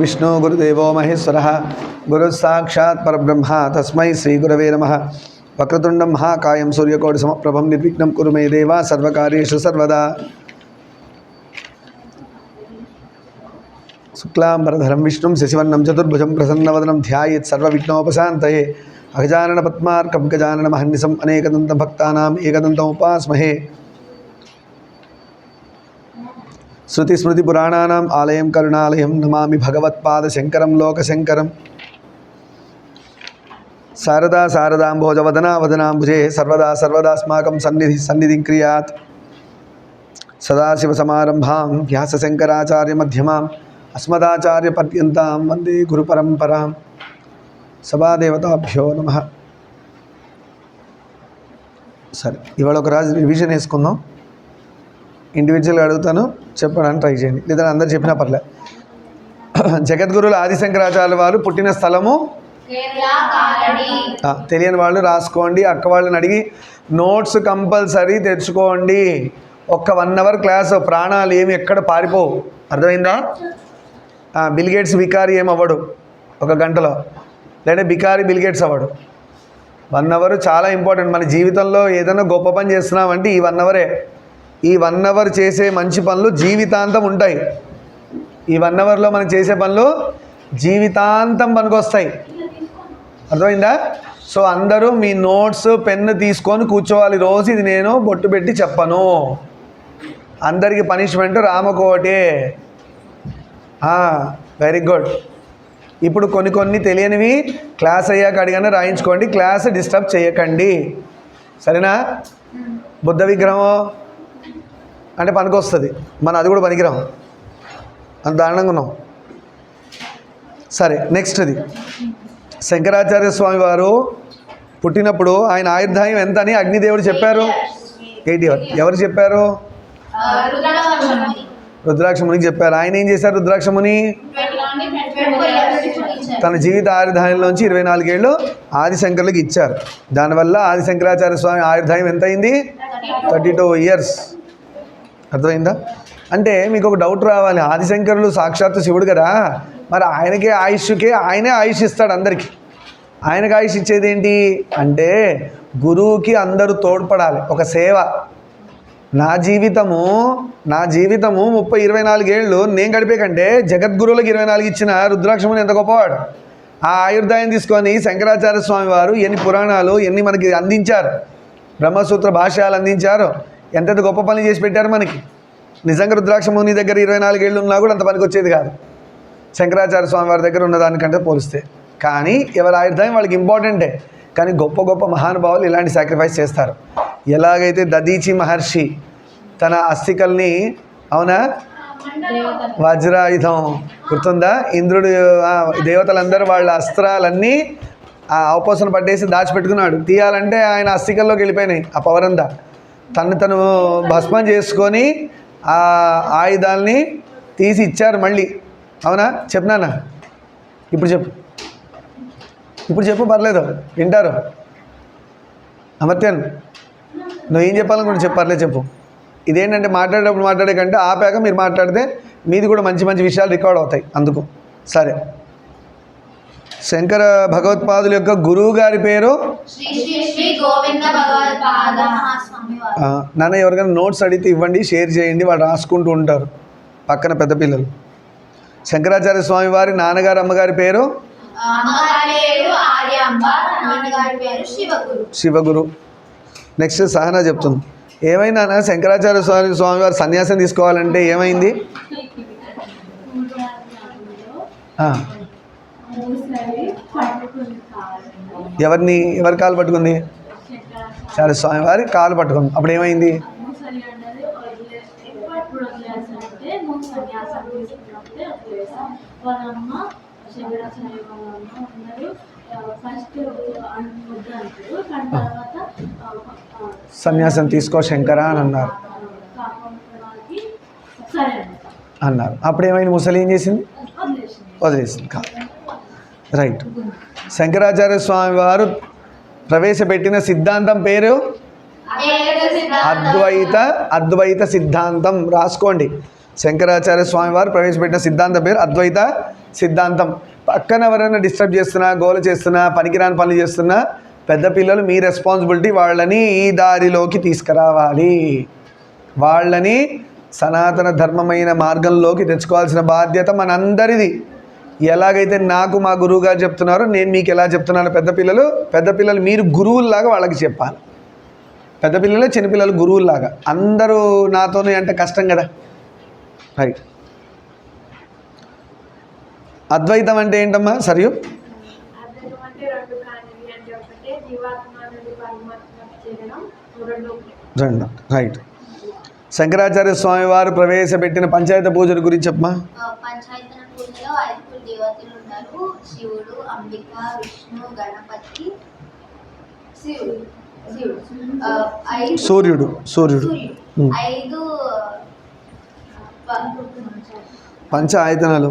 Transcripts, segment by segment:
विष्णु गुरुदेव महेश्वर। गुरुस्साक्षात् परब्रह्म। श्रीगुरव नम। वक्रतुंड महाकाय सूर्यकोटि सूर्यकोटिसमप्रभं निर्विघ्न कुर मे देवा सर्वकार्येषु सर्वदा। शुक्लाम्बरधरं विष्णुं प्रसन्न वनम प्रसन्नवदनं ध्यायेत् सर्वविघ्नोपशान्तये। अगजाननपद्मार्कं गजाननमहन्निसम् अनेकदन्तभक्तानाम् एकदन्तमुपास्महे। శృతిస్మృతిపురాణానాం ఆలయం కరుణాలయం నమామి భగవత్పాద భగవత్పాదశంకరం లోకశంకరం శారదా శారదాంభోజ వదనా వదనాంబుజే సర్వదా సర్వదాస్మాకం సన్నిధి సన్నిధిం క్రియాత్ సదాశివసమారంభాం వ్యాసశంకరాచార్యమధ్యమాం అస్మదాచార్యపర్యంతాం వందే గురుపరంపరాం సభాదేవతాభ్యో నమ సరే ఇవాళ ఒక రాజు రివిజన్ వేసుకుందాం. ఇండివిజువల్గా అడుగుతాను చెప్పడానికి ట్రై చేయండి. లేదా అందరు చెప్పినా పర్లే. జగద్గురులు ఆదిశంకరాచార్య వారు పుట్టిన స్థలము? తెలియని వాళ్ళు రాసుకోండి. అక్క వాళ్ళని అడిగి నోట్స్ కంపల్సరీ తెచ్చుకోండి. ఒక్క వన్ అవర్ క్లాస్ ప్రాణాలు ఏమి ఎక్కడ పారిపోవు. అర్థమైందా? ఆ, బిల్ గేట్స్ బికారి ఏం అవ్వడు ఒక గంటలో. లేదా బికారి బిల్ గేట్స్ అవ్వడు. వన్ అవర్ చాలా ఇంపార్టెంట్ మన జీవితంలో ఏదైనా గొప్ప పని చేస్తున్నామంటే ఈ వన్ అవరే ఈ వన్ అవర్ చేసే మంచి పనులు జీవితాంతం ఉంటాయి. ఈ వన్ అవర్లో మనం చేసే పనులు జీవితాంతం పనికొస్తాయి. అర్థమైందా? సో అందరూ మీ నోట్స్ పెన్ను తీసుకొని కూర్చోవాలి. రోజు ఇది నేను బొట్టు పెట్టి చెప్పను. అందరికి పనిష్మెంట్ రామకోటే. Very good. ఇప్పుడు కొన్ని కొన్ని తెలియనివి క్లాస్ అయ్యాక అడిగానే రాయించుకోండి. క్లాస్ డిస్టర్బ్ చేయకండి. సరేనా? బుద్ధ విగ్రహం? అంటే పనికొస్తుంది. మన అది కూడా పనికిరాం అంత దారుణంగా ఉన్నాం. సరే నెక్స్ట్ది శంకరాచార్య స్వామి వారు పుట్టినప్పుడు ఆయన ఆయుర్దాయం ఎంత అని అగ్నిదేవుడు చెప్పారు? ఎయిటీ ఎవరు చెప్పారు? రుద్రాక్షముని చెప్పారు. ఆయన ఏం చేశారు రుద్రాక్షముని తన జీవిత ఆయుర్దాయంలోంచి ఇరవై నాలుగేళ్ళు ఆదిశంకర్లకు ఇచ్చారు. దానివల్ల ఆదిశంకరాచార్య స్వామి ఆయుర్ధాయం ఎంత అయింది థర్టీ టూ ఇయర్స్ అర్థమైందా? అంటే మీకు ఒక డౌట్ రావాలి. ఆదిశంకరులు సాక్షాత్తు శివుడు కదా. మరి ఆయనకే ఆయుష్కే ఆయనే ఆయుష్ ఇస్తాడు అందరికీ. ఆయనకు ఆయుష్ ఇచ్చేది ఏంటి? అంటే గురువుకి అందరూ తోడ్పడాలి. ఒక సేవ. నా జీవితము నా జీవితము ముప్పై ఇరవై నాలుగేళ్ళు నేను గడిపే కంటే జగద్గురువులకు ఇరవై నాలుగు ఇచ్చిన రుద్రాక్షముని ఎంత గొప్పవాడు? ఆ ఆయుర్దాయం తీసుకొని శంకరాచార్య స్వామి వారు ఎన్ని పురాణాలు ఎన్ని మనకి అందించారు? బ్రహ్మసూత్ర భాష్యాలు అందించారు. ఎంతెంత గొప్ప పనులు చేసి పెట్టారు మనకి? నిజంగా రుద్రాక్ష ముని దగ్గర ఇరవై నాలుగేళ్ళు ఉన్నా కూడా అంత పనికి వచ్చేది కాదు. శంకరాచార్య స్వామి వారి దగ్గర ఉన్నదానికంటే పోలిస్తే. కానీ ఎవరి ఆయుర్దాయం వాళ్ళకి ఇంపార్టెంటే కానీ గొప్ప గొప్ప మహానుభావులు ఇలాంటి సాక్రిఫైస్ చేస్తారు. ఎలాగైతే దదీచి మహర్షి తన అస్థికల్ని అవునా? వజ్రాయుధం గుర్తుందా? ఇంద్రుడు దేవతలందరూ వాళ్ళ అస్త్రాలన్నీ ఆ అవపోసన పట్టేసి దాచిపెట్టుకున్నాడు. తీయాలంటే ఆయన అస్థికల్లోకి వెళ్ళిపోయినాయి. ఆ పవర్ అంతా తను తను భస్మం చేసుకొని ఆ ఆయుధాల్ని తీసి ఇచ్చారు మళ్ళీ. అవునా? చెప్పినానా ఇప్పుడు చెప్పు. ఇప్పుడు చెప్పు పర్లేదు. వింటారు. అమర్త్యాన్ నువ్వు ఏం చెప్పాలనుకుంటే చెప్పు పర్లేదు చెప్పు. ఇదేంటంటే మాట్లాడేటప్పుడు మాట్లాడే కంటే ఆపాక మీరు మాట్లాడితే మీది కూడా మంచి మంచి విషయాలు రికార్డ్ అవుతాయి అందుకు. సరే. శంకర భగవత్పాదుల యొక్క గురువు గారి పేరు? నాన్న ఎవరికైనా నోట్స్ అడిగితే ఇవ్వండి షేర్ చేయండి వాళ్ళు రాసుకుంటూ ఉంటారు. పక్కన పెద్ద పిల్లలు. శంకరాచార్య స్వామి వారి నాన్నగారు అమ్మగారి పేరు? శివగురు. నెక్స్ట్ సహనా చెప్తుంది. ఏమైనా శంకరాచార్య స్వామి స్వామి వారు సన్యాసం తీసుకోవాలంటే ఏమైంది? ఆ, ఎవరిని ఎవరి కాలు పట్టుకుంది? చార్య స్వామి వారి కాలు పట్టుకుంది. అప్పుడు ఏమైంది? సన్యాసం తీసుకో శంకర అని అన్నారు. సరే అన్నారు. అప్పుడు ఏమైంది? ముసలి ఏం చేసింది? వదిలేసింది. వదిలేసింది. కాదు. రైట్ శంకరాచార్య స్వామి వారు ప్రవేశపెట్టిన సిద్ధాంతం పేరు? అద్వైత అద్వైత సిద్ధాంతం. రాసుకోండి. శంకరాచార్య స్వామి వారు ప్రవేశపెట్టిన సిద్ధాంతం పేరు అద్వైత సిద్ధాంతం. పక్కన ఎవరైనా డిస్టర్బ్ చేస్తున్నా గోల చేస్తున్నా పనికిరాని పనులు చేస్తున్నా పెద్ద పిల్లలు మీ రెస్పాన్సిబిలిటీ వాళ్ళని ఈ దారిలోకి తీసుకురావాలి. వాళ్ళని సనాతన ధర్మమైన మార్గంలోకి తెచ్చుకోవాల్సిన బాధ్యత మనందరిది. ఎలాగైతే నాకు మా గురువు గారు చెప్తున్నారో నేను మీకు ఎలా చెప్తున్నాను పెద్ద పిల్లలు పెద్ద పిల్లలు మీరు గురువుల్లాగా వాళ్ళకి చెప్పాలి. పెద్ద పిల్లలు చిన్నపిల్లలు గురువుల్లాగా. అందరూ నాతోనే అంటే కష్టం కదా. రైట్ అద్వైతం అంటే ఏంటమ్మా? సరియు? రెండు. రైట్. శంకరాచార్య స్వామి వారు ప్రవేశపెట్టిన పంచాయత పూజల గురించి చెప్పమా? పంచాయతన పూజలో ఐదుగురు దేవతలు ఉన్నారు. శివుడు అంబిక విష్ణు గణపతి శివుడు. శివుడు. ఆ, ఐదు సూర్యుడు సూర్యుడు. ఐదు పంచ ఆయతనాలు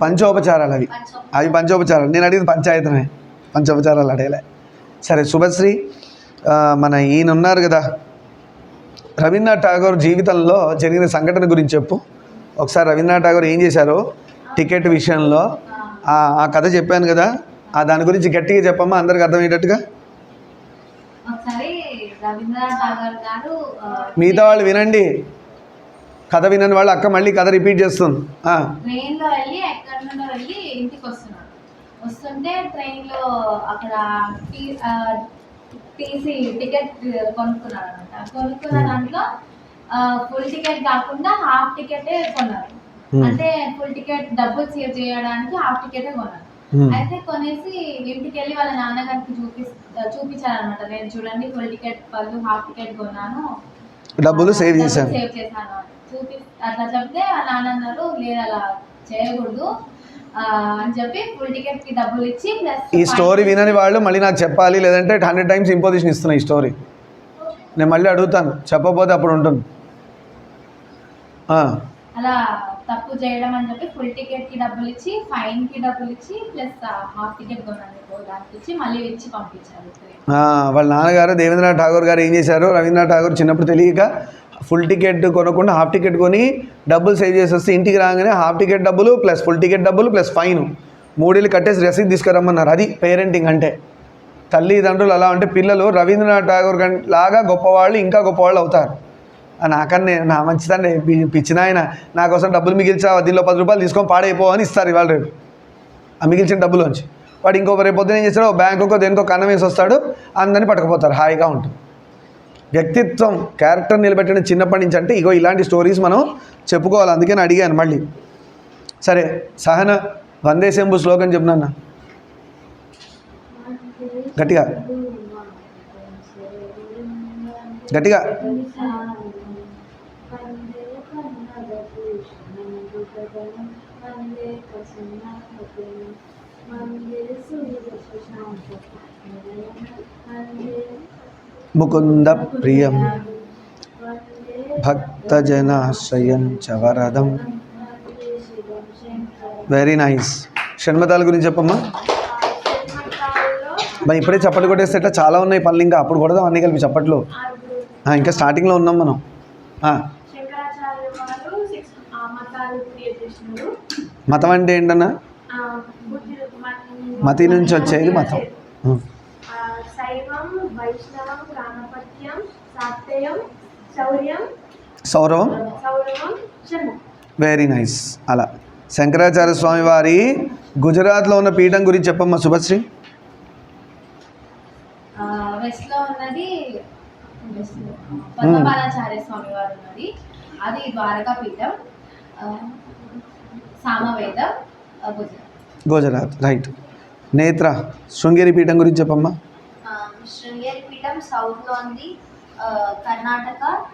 పంచోపచారాలు అవి. అవి పంచోపచారాలు. నేను అడిగింది పంచాయతనమే పంచోపచారాలు అడగలే. సరే శుభశ్రీ మన ఈయన ఉన్నారు కదా. రవీంద్రనాథ్ ఠాగూర్ జీవితంలో జరిగిన సంఘటన గురించి చెప్పు. ఒకసారి రవీంద్రనాథ్ ఠాగూర్ ఏం చేశారో? టికెట్ విషయంలో. ఆ కథ చెప్పాను కదా. ఆ దాని గురించి గట్టిగా చెప్పమ్మా అందరికి అర్థమయ్యేటట్టుగా. మిగతా వాళ్ళు వినండి. కథ వినని వాళ్ళు అక్క మళ్ళీ కథ రిపీట్ చేస్తుంది. ఆ, ట్రైన్లో వెళ్ళి ఎక్కడి నుండో వెళ్ళి ఇంటికి వస్తున్నాడు వస్తుంటే ట్రైన్లో అక్కడ టీసీ టికెట్ కొనుక్కున్నాడు అనమాట కొనుక్కున్న దాంట్లో ఫుల్ టికెట్ కాకుండా హాఫ్ టికెటే కొన్నారు. Hmm. అంటే ఫుల్ టికెట్ డబ్బులు సేవ్ చేయడానికి హాఫ్ టికెటే కొన్నారు. Hmm. అయితే కొనేసి ఇంటికి వెళ్ళి వాళ్ళ నాన్నగారికి చూపి చూపించారనమాట నేను చూడండి ఫుల్ టికెట్ బదులు హాఫ్ టికెట్ కొన్నాను. డబ్బులు సేవ్ చేశాను. సేవ్ చేశాను. చూపి అట్లా చెప్తే వాళ్ళ నాన్న అన్నారు లేదు అలా చేయకూడదు. అని చెప్పి ఫుల్ టికెట్కి డబ్బులు ఇచ్చి ప్లస్ ఈ స్టోరీ వినని వాళ్ళు మళ్ళీ నాకు చెప్పాలి లేదంటే హండ్రెడ్ టైమ్స్ ఇంపోజిషన్ ఇస్తున్నా ఈ స్టోరీ నేను మళ్ళీ అడుగుతాను చెప్పకపోతే అప్పుడు ఉంటుంది. అలా తప్పు చేయడం అని చెప్పి ఫుల్ టికెట్కి డబ్బులు ఇచ్చి ఫైన్కి డబ్బులు ఇచ్చి ప్లస్ హాఫ్ టికెట్ దానికి ఇచ్చి మళ్ళీ ఇచ్చి పంపించారు వాళ్ళ నాన్నగారు దేవేంద్రనాథ్ ఠాగూర్ గారు ఏం చేశారు? రవీంద్రనాథ్ ఠాగూర్ చిన్నప్పుడు తెలియక ఫుల్ టికెట్ కొనకుండా హాఫ్ టికెట్ కొని డబ్బులు సేవ్ చేసి వస్తే ఇంటికి రాగానే హాఫ్ టికెట్ డబ్బులు ప్లస్ ఫుల్ టికెట్ డబ్బులు ప్లస్ ఫైన్ మూడేళ్ళు కట్టేసి రసీదు తీసుకురమ్మన్నారు. అది పేరెంటింగ్ అంటే. తల్లిదండ్రులు అలా అంటే పిల్లలు రవీంద్రనాథ్ ఠాగూర్ లాగా గొప్పవాళ్ళు ఇంకా గొప్పవాళ్ళు అవుతారు. నాకన్నే నా మంచిదండి పిచ్చిన ఆయన నా కోసం డబ్బులు మిగిల్చావు దీనిలో పది రూపాయలు తీసుకొని పాడైపో అని ఇస్తారు ఇవాళ రేపు. ఆ మిగిల్చిన డబ్బులోంచి. వాడు ఇంకో రేపు పొద్దున ఏం చేస్తాడు బ్యాంకుకో దేనికో కన్నం వేసి వస్తాడు అందరిని పట్టుకుపోతారు. హాయిగా ఉంటుంది. వ్యక్తిత్వం క్యారెక్టర్ నిలబెట్టడం చిన్నప్పటి నుంచి అంటే ఇగో ఇలాంటి స్టోరీస్ మనం చెప్పుకోవాలి. అందుకే నేను అడిగాను మళ్ళీ. సరే సహన వందే శంభు శ్లోకం చెప్పినాన్న గట్టిగా. గట్టిగా. వందే ముకుంద ప్రియం భక్తజనాశ్రయం చ వరదం వెరీ నైస్ షణ్మతాల గురించి చెప్పమ్మా. మరి ఇప్పుడే చప్పట్లు కొట్టేస్తే ఇట్లా చాలా ఉన్నాయి పనులు ఇంకా. అప్పుడు కొడదాం అన్నీ కలిపి చప్పట్లు. ఇంకా స్టార్టింగ్లో ఉన్నాం మనం. మతం అంటే ఏంటన్నా? మతి నుంచి వచ్చేది మతం. వైష్ణవం సౌరవం. వెరీ నైస్ అలా. శంకరాచార్య స్వామి వారి గుజరాత్లో ఉన్న పీఠం గురించి చెప్పమ్మా శుభశ్రీ వెస్ట్లో ఉన్నది west లో, పద్మపాలాచార్య స్వామి వారు ఉన్నది. అది ద్వారకా పీఠం ఆ, సామవేదం ఆ, గుజరాత్. గుజరాత్ రైట్ నేత్ర శృంగేరి పీఠం గురించి చెప్పమ్మా. శృంగేరి పీఠం సౌత్లో ఉంది. కర్ణాటక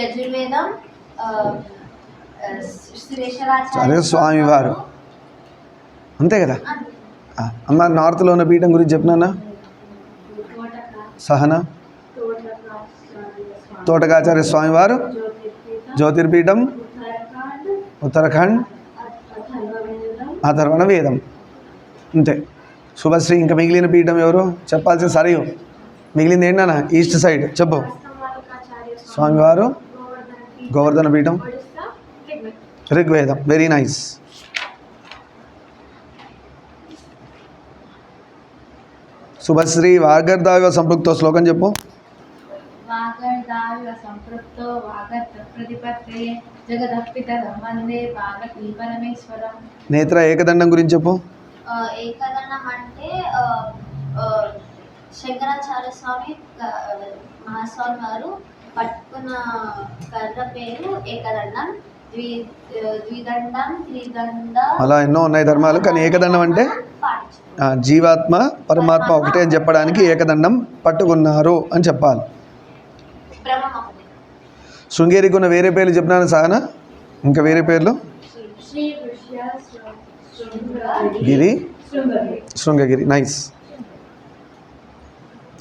యజుర్వేదం ఆ, స్వామి వారు. అంతే కదా? అంతే. అమ్మ నార్త్లో ఉన్న పీఠం గురించి చెప్పినానా సహన. తోటకాచార్య స్వామివారు జ్యోతిర్పీఠం. ఉత్తరాఖండ్. ఆ అథర్వవేదం అథర్వణ వేదం. అంతే. శుభశ్రీ ఇంకా మిగిలిన పీఠం ఎవరు? చెప్పాల్సిన సరియు. మిగిలింది ఏంటన్నా ఈస్ట్ సైడ్. చెప్పు. స్వామివారు గోవర్ధన పీఠం ఋగ్వేదం. వెరీ నైస్ శుభశ్రీ వాగర్దావ సంపృక్తో శ్లోకం చెప్పు. నేత్ర ఏకదండం గురించి చెప్పు. ఏకదండం అంటే శంకరాచార్య స్వామి మహాస్వామి వారు పట్టుకున్న కర్ర పేరు ఏకదండం ద్వి ద్విదండం త్రిదండ. అలా ఎన్నో ఉన్నాయి ధర్మాలు కానీ ఏకదండం అంటే? జీవాత్మ పరమాత్మ ఒకటే అని చెప్పడానికి ఏకదండం పట్టుకున్నారు అని చెప్పాలి. శృంగేరికి ఉన్న వేరే పేర్లు చెప్పినాను సాగన? ఇంకా వేరే పేర్లు? గిరి? శృంగగిరి. నైస్.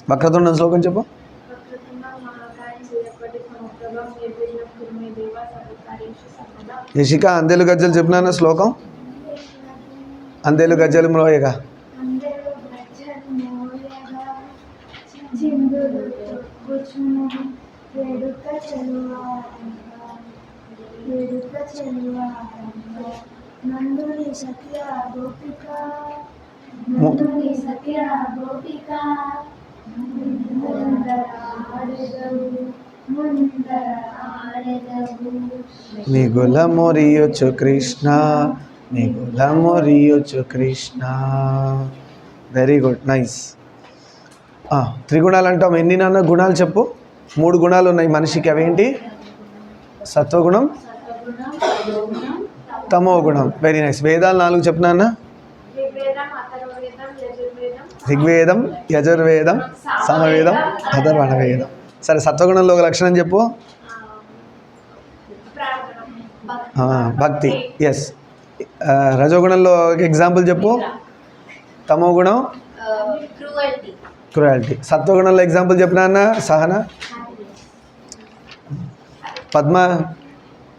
వక్రతుండ శ్లోకం చెప్పు. వక్రతుండ యశిక అందేలు గజ్జలు చెప్పినాను శ్లోకం? అందేలు గజ్జలు మ్రోయగా సత్య గోపిక సత్య గోపిక. ముందర మొరియొచ్చు కృష్ణ మిగుల మొరియొచ్చు కృష్ణ. వెరీ గుడ్ నైస్ త్రిగుణాలు అంటాం ఎన్ని నాన్న గుణాలు చెప్పు? మూడు గుణాలు ఉన్నాయి మనిషికి అవేంటి? సత్వగుణం తమో గుణం వెరీ నైస్ వేదాలు నాలుగు చెప్పినా అన్న ఋగ్వేదం అథర్వవేదం యజుర్వేదం ఋగ్వేదం యజుర్వేదం సమవేదం అథర్వణవేదం సరే సత్వగుణంలో ఒక లక్షణం చెప్పు. భక్తి. ఎస్ రజోగుణంలో ఒక ఎగ్జాంపుల్ చెప్పు. తమో గుణం? క్రుయాలిటీ సత్వగుణంలో ఎగ్జాంపుల్ చెప్పినా సహన? పద్మ?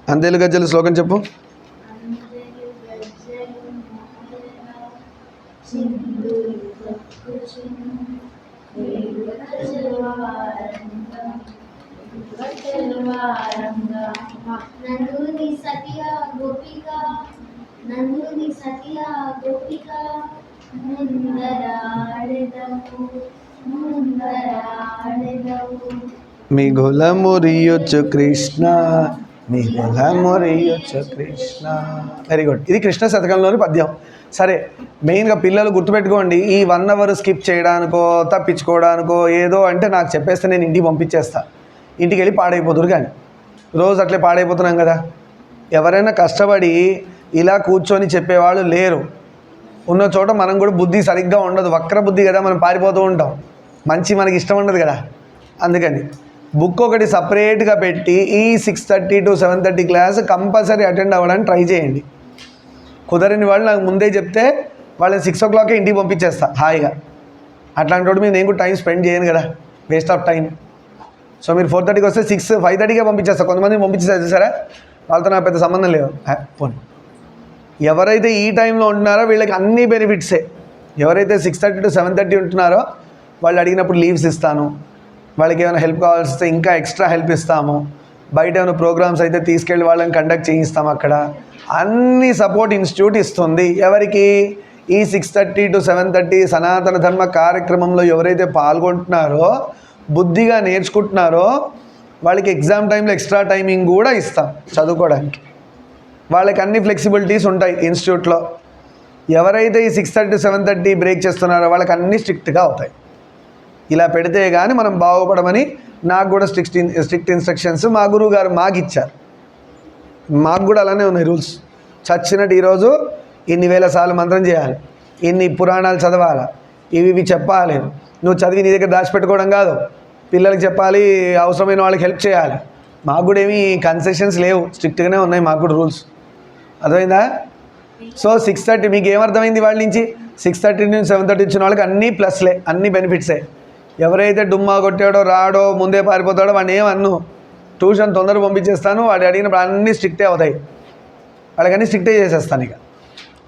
అందేలు గజ్జలు శ్లోకం చెప్పు. ఆడెదవు మిగుల మురియొచ్చు కృష్ణ మిగుల మురియొచ్చు కృష్ణ. వెరీ గుడ్ ఇది కృష్ణ శతకంలోని పద్యం. సరే మెయిన్గా పిల్లలు గుర్తుపెట్టుకోండి ఈ వన్ అవర్ స్కిప్ చేయడానికో తప్పించుకోవడానికో ఏదో అంటే నాకు చెప్పేస్తే నేను ఇంటికి పంపించేస్తా. ఇంటికి వెళ్ళి పాడైపోతురు కానీ. రోజు అట్లే పాడైపోతున్నాం కదా. ఎవరైనా కష్టపడి ఇలా కూర్చొని చెప్పేవాళ్ళు లేరు. ఉన్న చోట మనం కూడా బుద్ధి సరిగ్గా ఉండదు. వక్ర బుద్ధి కదా మనం పారిపోతూ ఉంటాం. మంచి మనకి ఇష్టం ఉండదు కదా. అందుకని బుక్ ఒకటి సపరేట్గా పెట్టి ఈ six thirty to seven thirty class compulsory attend అవ్వడానికి ట్రై చేయండి. కుదరని వాళ్ళు నాకు ముందే చెప్తే వాళ్ళని సిక్స్ ఓ క్లాకే ఇంటికి పంపించేస్తా హాయిగా. అట్లాంటి వాడు మీద నేను కూడా టైం స్పెండ్ చేయను కదా. Waste of time. సో మీరు ఫోర్ థర్టీకి వస్తే సిక్స్ ఫైవ్ థర్టీకే పంపించేస్తారు కొంతమంది పంపించేస్తారు సరే వాళ్ళతో నాకు పెద్ద సంబంధం లేదు. హా, పోనీ ఎవరైతే ఈ టైంలో ఉంటున్నారో వీళ్ళకి అన్ని బెనిఫిట్సే ఎవరైతే six thirty to seven thirty ఉంటున్నారో వాళ్ళు అడిగినప్పుడు లీవ్స్ ఇస్తాను. వాళ్ళకి ఏమైనా హెల్ప్ కావాల్సి వస్తే ఇంకా ఎక్స్ట్రా హెల్ప్ ఇస్తాము. బయట ఏమైనా ప్రోగ్రామ్స్ అయితే తీసుకెళ్ళి వాళ్ళని కండక్ట్ చేయిస్తాం అక్కడ. అన్ని సపోర్ట్ ఇన్స్టిట్యూట్ ఇస్తుంది. ఎవరికి? ఈ six thirty to seven thirty సనాతన ధర్మ కార్యక్రమంలో ఎవరైతే పాల్గొంటున్నారో బుద్ధిగా నేర్చుకుంటున్నారో వాళ్ళకి ఎగ్జామ్ టైంలో ఎక్స్ట్రా టైమింగ్ కూడా ఇస్తాం చదువుకోవడానికి. వాళ్ళకి అన్ని ఫ్లెక్సిబిలిటీస్ ఉంటాయి ఇన్స్టిట్యూట్లో ఎవరైతే ఈ six thirty seven thirty break చేస్తున్నారో వాళ్ళకి అన్నీ స్ట్రిక్ట్గా అవుతాయి. ఇలా పెడితే కానీ మనం బాగుపడమని నాకు కూడా స్ట్రిక్ట్ స్ట్రిక్ట్ ఇన్స్ట్రక్షన్స్ మా గురువు గారు మాకు ఇచ్చారు మాకు కూడా అలానే ఉన్నాయి రూల్స్ చచ్చినట్టు ఈరోజు ఇన్ని వేల సార్లు మంత్రం చేయాలి. ఇన్ని పురాణాలు చదవాలి. ఇవి ఇవి చెప్పాలి. నువ్వు చదివి నీ దగ్గర దాచిపెట్టుకోవడం కాదు. పిల్లలకి చెప్పాలి అవసరమైన వాళ్ళకి హెల్ప్ చేయాలి. మాకు కూడా ఏమీ కన్సెషన్స్ లేవు. స్ట్రిక్ట్గానే ఉన్నాయి మాకు కూడా రూల్స్ అర్థమైందా? సో సిక్స్ థర్టీ మీకు ఏమర్థమైంది వాళ్ళ నుంచి? సిక్స్ థర్టీ నుంచి సెవెన్ థర్టీ ఇచ్చిన వాళ్ళకి అన్నీ ప్లస్లే అన్ని బెనిఫిట్సే ఎవరైతే డుమ్మా కొట్టాడో రాడో ముందే పారిపోతాడో వాడిని ఏమన్ను ట్యూషన్ తొందరగా పంపించేస్తాను. వాడు అడిగినప్పుడు అన్నీ స్ట్రిక్టే అవుతాయి. వాళ్ళకన్నీ స్ట్రిక్టే చేసేస్తాను ఇక.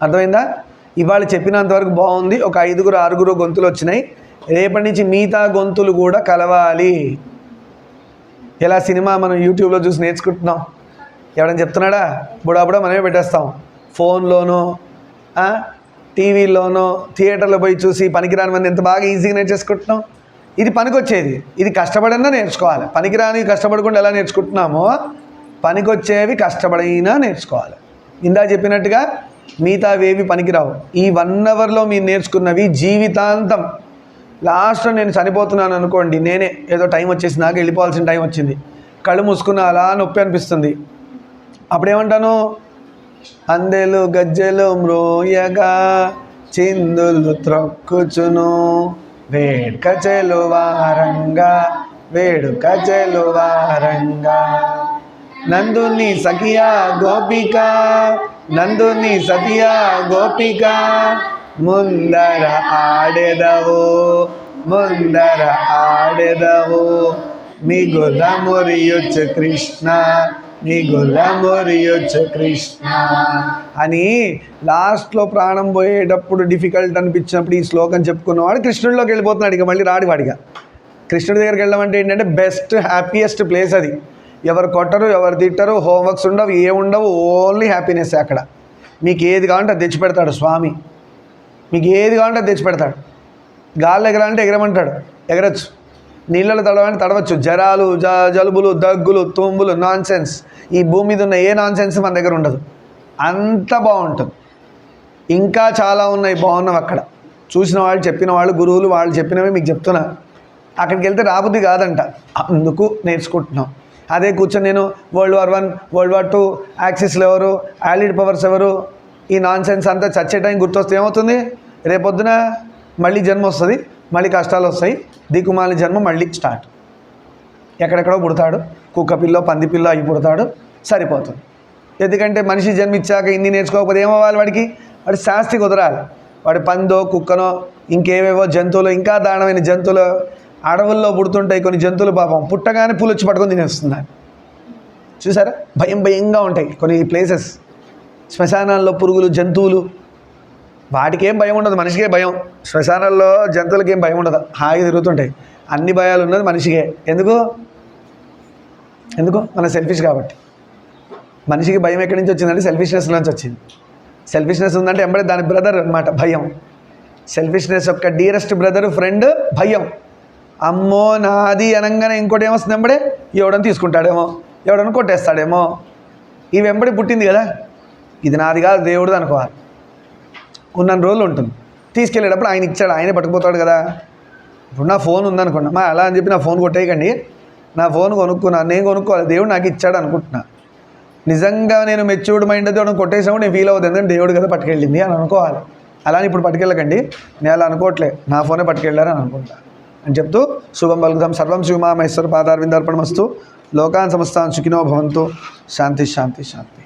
అర్థమైందా? ఇవాళ చెప్పినంతవరకు బాగుంది. ఒక ఐదుగురు ఆరుగురు గొంతులు వచ్చినాయి. రేపటి నుంచి మిగతా గొంతులు కూడా కలవాలి. ఎలా సినిమా మనం యూట్యూబ్లో చూసి నేర్చుకుంటున్నాం? ఎవడని చెప్తున్నాడా? బుడాబుడా మనమే పెట్టేస్తాం. ఫోన్లోనో టీవీలోనో థియేటర్లో పోయి చూసి పనికిరాని మంది ఎంత బాగా ఈజీగా నేర్చేసుకుంటున్నాం? ఇది పనికొచ్చేది. ఇది కష్టపడన్నా నేర్చుకోవాలి. పనికిరాని కష్టపడకుండా ఎలా నేర్చుకుంటున్నామో పనికొచ్చేవి కష్టపడినా నేర్చుకోవాలి. ఇందా చెప్పినట్టుగా మిగతావేవి పనికిరావు. ఈ వన్ అవర్లో మీరు నేర్చుకున్నవి జీవితాంతం లాస్ట్లో నేను చనిపోతున్నాను అనుకోండి నేనే ఏదో టైం వచ్చేసి నాకు వెళ్ళిపోవాల్సిన టైం వచ్చింది. కళ్ళు మూసుకున్న అలా నొప్పి అనిపిస్తుంది. అప్పుడేమంటాను? అందెలు గజ్జెలు మ్రోయగా చిందులు త్రొక్కుచును. వేడుక చెలువారంగా వేడుక చెలువారంగా నందుని సఖియా గోపిక నందుని సతియా గోపిక. ముందర ఆడెదవు ముందర ఆడెదవు మిగుల మురియొచ్చు కృష్ణ మిగుల మురియొచ్చు కృష్ణ అని లాస్ట్లో ప్రాణం పోయేటప్పుడు డిఫికల్ట్ అనిపించినప్పుడు ఈ శ్లోకం చెప్పుకున్నవాడు కృష్ణుడిలోకి వెళ్ళిపోతున్నాడు. ఇక మళ్ళీ రాడి వాడిగా కృష్ణుడి దగ్గరికి వెళ్ళడం అంటే ఏంటంటే బెస్ట్ హ్యాపీయెస్ట్ ప్లేస్ అది. ఎవరు కొట్టరు ఎవరు తిట్టరు హోంవర్క్స్ ఉండవు ఏముండవు ఓన్లీ హ్యాపీనెస్ అక్కడ. మీకు ఏది కావాలంటే అది తెచ్చిపెడతాడు స్వామి. మీకు ఏది కావాలంటే అది తెచ్చిపెడతాడు గాల్లో ఎగరాలంటే ఎగరమంటాడు. ఎగరచ్చు. నీళ్ళలో తడవాలంటే తడవచ్చు. జ్వరాలు జ జలుబులు దగ్గులు తుమ్ములు నాన్ సెన్స్ ఈ భూమి మీద ఉన్న ఏ నాన్ సెన్స్ మన దగ్గర ఉండదు. అంత బాగుంటుంది. ఇంకా చాలా ఉన్నాయి బాగున్నవి అక్కడ. చూసిన వాళ్ళు చెప్పిన వాళ్ళు గురువులు వాళ్ళు చెప్పినవి మీకు చెప్తున్నా. అక్కడికి వెళ్తే రాబుద్ది కాదంట. అందుకు నేర్చుకుంటున్నాం. అదే కూర్చొని నేను world war one world war two యాక్సిస్లు ఎవరు ఆలిడ్ పవర్స్ ఎవరు ఈ నాన్ సెన్స్ అంతా చచ్చే టైం గుర్తొస్తే ఏమవుతుంది? రేపొద్దున మళ్ళీ జన్మ వస్తుంది మళ్ళీ కష్టాలు వస్తాయి. దిక్కుమాలి జన్మ మళ్ళీ స్టార్ట్ ఎక్కడెక్కడో పుడతాడు కుక్క పిల్ల పంది పిల్ల అవి పుడతాడు సరిపోతుంది. ఎందుకంటే మనిషి జన్మిచ్చాక ఇన్ని నేర్చుకోకపోతే ఏమవ్వాలి వాడికి? వాడి శాస్తి కుదరాలి. వాడి పందో కుక్కనో ఇంకేవేవో జంతువులు ఇంకా దారుణమైన జంతువులు అడవుల్లో పుడుతుంటాయి కొన్ని జంతువులు పాపం. పుట్టగానే పూలు వచ్చి పట్టుకొని తినేస్తున్నాయి చూసారా? భయం భయంగా ఉంటాయి కొన్ని ప్లేసెస్ శ్మశానాల్లో పురుగులు జంతువులు. వాటికి ఏం భయం ఉండదు మనిషికే భయం. శ్మశానాల్లో జంతువులకి ఏం భయం ఉండదు హాయిగా తిరుగుతుంటాయి. అన్ని భయాలు ఉన్నది మనిషికే. ఎందుకు? ఎందుకు? మన సెల్ఫిష్ కాబట్టి. మనిషికి భయం ఎక్కడి నుంచి వచ్చిందంటే సెల్ఫిష్నెస్ నుంచి వచ్చింది. సెల్ఫిష్నెస్ ఉందంటే ఎంబడే దాని బ్రదర్ అన్నమాట భయం. సెల్ఫిష్నెస్ యొక్క డీరెస్ట్ బ్రదర్ ఫ్రెండ్ భయం. అమ్మో నాది అనగానే ఇంకోటి ఏమొస్తుంది ఎంబడే ఎవడని తీసుకుంటాడేమో ఎవడని కొట్టేస్తాడేమో. ఈ వెంబడి పుట్టింది కదా. ఇది నాది కాదు దేవుడిది అనుకోవాలి. ఉన్నన్ని రోజులు ఉంటుంది. తీసుకెళ్ళేటప్పుడు ఆయన ఇచ్చాడు ఆయనే పట్టుకుపోతాడు కదా. ఇప్పుడు నా ఫోన్ ఉందనుకున్నా. మా అలా అని చెప్పి నా ఫోన్ కొట్టేయకండి. నా ఫోన్ కొనుక్కున్నా నేను కొనుక్కోవాలి. దేవుడు నాకు ఇచ్చాడు అనుకుంటున్నా. నిజంగా నేను మెచ్యూర్డ్ మైండ్ అయితే కొట్టేసినప్పుడు నేను ఫీల్ అవుతుంది. ఎందుకంటే దేవుడు కదా పట్టుకెళ్ళింది అని అనుకోవాలి. అలా అని ఇప్పుడు పట్టుకెళ్ళకండి. నేను అలా అనుకోవట్లే. నా ఫోనే పట్టుకెళ్ళారని అనుకుంటా. అని చెప్తూ శుభం పలుకుదాం సర్వం శివమా మహేశ్వర పాదార్విందర్పణమస్తు. లోకాన్ సమస్తాన్ సుఖినో భవంతు. శాంతి శాంతి శాంతి.